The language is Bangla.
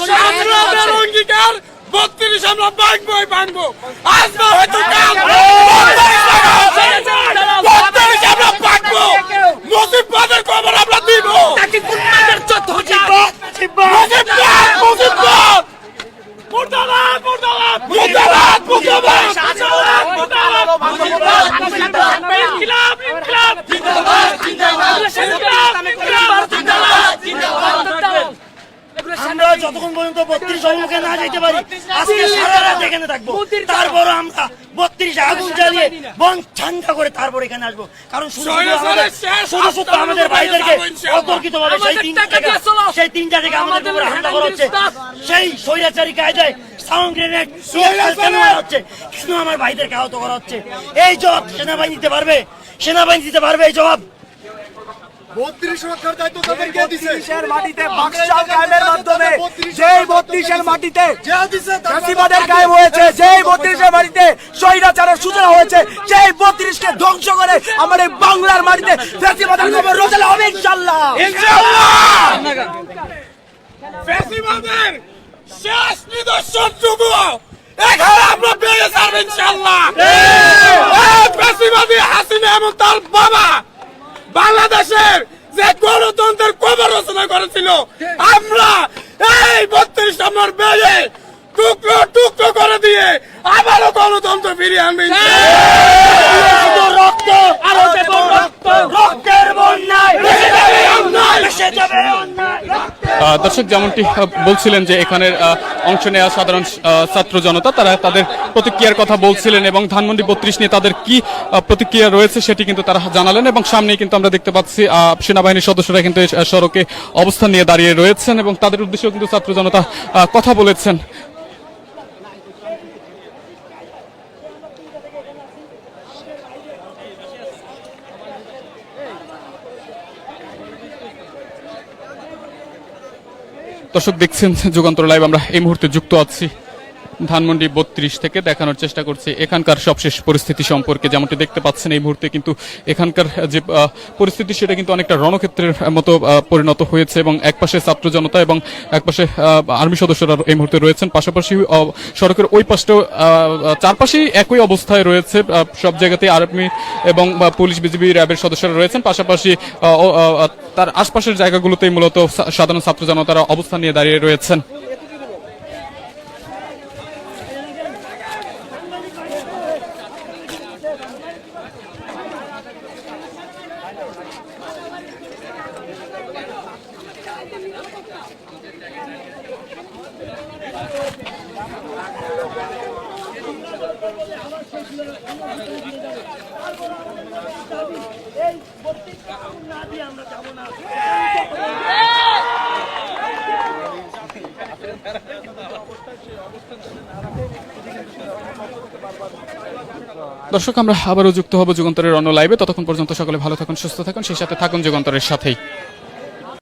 আমাদের অঙ্গীকার বত্রিশ আমরা ভাঙবই ভাঙবো। আজ না হয়তো কাল। বত্রিশ আমরা ভাঙবো। মুসিবাদের খবর আমরা দিব। জিন্দাবাদ জিন্দাবাদ জিন্দাবাদ আমরা যতক্ষণ পর্যন্ত বত্রিশ অভিমুখে না যেতে পারি আজকে সারা রাত এখানে থাকব। তারপর আমরা বত্রিশ আগুন জ্বালিয়ে বন ঠান্ডা করে তারপর এখানে আসব। কারণ শুধু শুধু আমাদের ভাইদেরকে অতর্কিত ভাবে সেই সেই আমাদের উপরে হামলা করা হচ্ছে। সেই স্বৈরাচারী কায়দায় সাউন্ড গ্রেনেড কেন হচ্ছে। কেন আমার ভাইদেরকে আহত করা হচ্ছে। এই জবাব সেনাবাহিনী দিতে পারবে? সেনাবাহিনী দিতে পারবে এই জবাব? বত্রিশ রক্ষার দায়িত্ব তাদেরকে দিছে। বত্রিশের মাটিতে বাকশাল কায়েমের মাধ্যমে যেই বত্রিশের মাটিতে যা দিছে তার কায়েম হয়েছে যেই বত্রিশের মাটিতে স্বৈরাচারের সূচনা হয়েছে সেই বত্রিশকে ধ্বংস করে আমার এই বাংলার মাটিতে রোজালা হবে ইনশাল্লাহ ফ্যাসিবাদের শেষ নিদর্শন যুগ এখানে আমরা পেয়ে যাব ইনশাল্লাহ এই ফ্যাসিবাদী হাসিনা এবং তার বাবা যে গণতন্ত্রের কবর রচনা করেছিল, আমরা এই বত্রিশ নম্বর বেড়ে টুকরো টুকরো করে দিয়ে আবারও গণতন্ত্র ফিরিয়ে আনবে। দর্শক যেমনটি বলছিলেন যে এখানের অংশ নেওয়া সাধারণ ছাত্র জনতা, তারা তাদের প্রতিক্রিয়ার কথা বলছিলেন এবং ধানমন্ডি বত্রিশ নিয়ে তাদের কি প্রতিক্রিয়া রয়েছে সেটি কিন্তু তারা জানালেন এবং সামনেই কিন্তু আমরা দেখতে পাচ্ছি সেনাবাহিনীর সদস্যরা কিন্তু সড়কে অবস্থান নিয়ে দাঁড়িয়ে রয়েছেন এবং তাদের উদ্দেশ্যেও কিন্তু ছাত্র জনতা কথা বলেছেন। দর্শক দেখছেন যুগান্তর লাইভ আমরা এই মুহূর্তে যুক্ত আছি। ধানমন্ডি বত্রিশ থেকে দেখানোর চেষ্টা করছি এখানকার সবশেষ পরিস্থিতি সম্পর্কে, যেমনটি দেখতে পাচ্ছেন এই মুহূর্তে কিন্তু এখানকার যে পরিস্থিতি সেটা কিন্তু অনেকটা রণক্ষেত্রের মতো পরিণত হয়েছে এবং একপাশে ছাত্র জনতা এবং একপাশে আর্মি সদস্যরা এই মুহূর্তে রয়েছেন। পাশাপাশি সড়কের ওই পাশটাও চারপাশেই একই অবস্থায় রয়েছে সব জায়গাতেই আর্মি এবং পুলিশ, বিজিবি, র্যাবের সদস্যরা রয়েছেন। পাশাপাশি তার আশপাশের জায়গাগুলোতেই মূলত সাধারণ ছাত্র জনতারা অবস্থান নিয়ে দাঁড়িয়ে রয়েছেন। দর্শক, আমরা আবারও যুক্ত হব যুগান্তরের অন্য লাইভে ততক্ষণ পর্যন্ত সকলে ভালো থাকুন, সুস্থ থাকুন। সেই সাথে থাকুন যুগান্তরের সাথেই।